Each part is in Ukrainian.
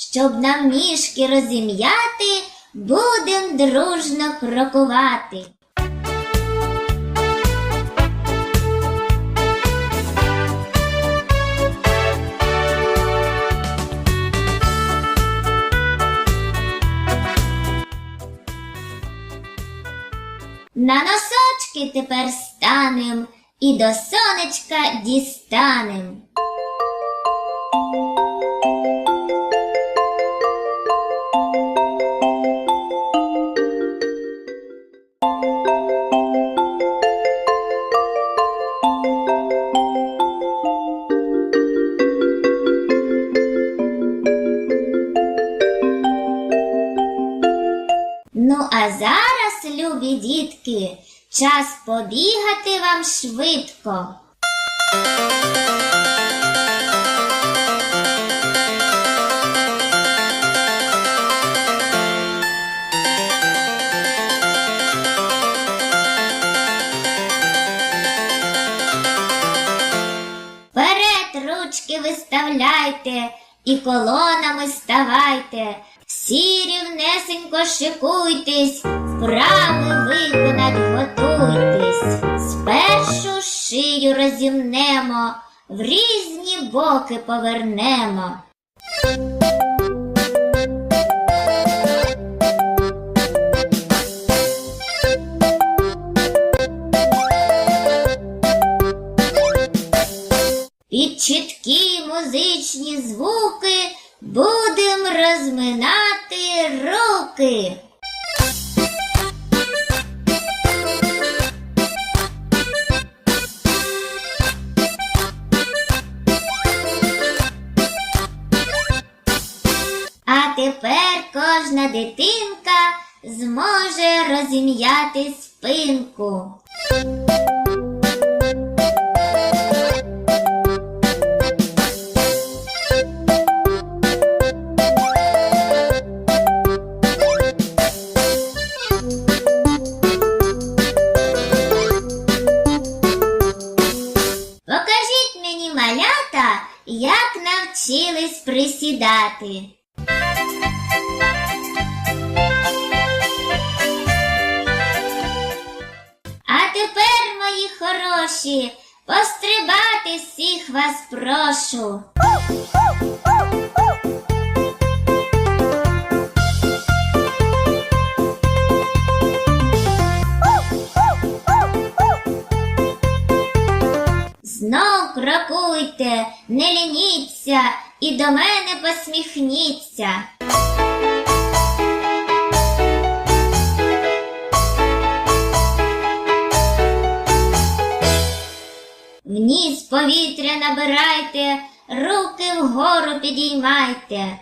Щоб нам ніжки розім'яти, будем дружно крокувати. На носочки тепер станем і до сонечка дістанем. Ну, а зараз, любі дітки, час побігати вам швидко. Ручки виставляйте і колонами ставайте. Всі рівнесенько шикуйтесь, вправи виконать готуйтесь. Спершу шию розімнемо, в різні боки повернемо. Чіткі музичні звуки будем розминати руки. А тепер кожна дитинка зможе розім'яти спинку. Малята, як навчились присідати. А тепер, мої хороші, пострибати всіх вас прошу. Крокуйте, не лініться і до мене посміхніться. Вниз повітря набирайте, руки вгору підіймайте.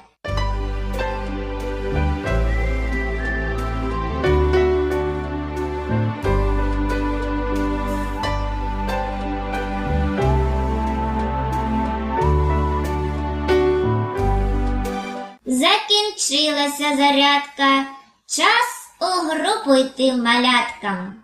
Закінчилася зарядка. Час у групу йти маляткам.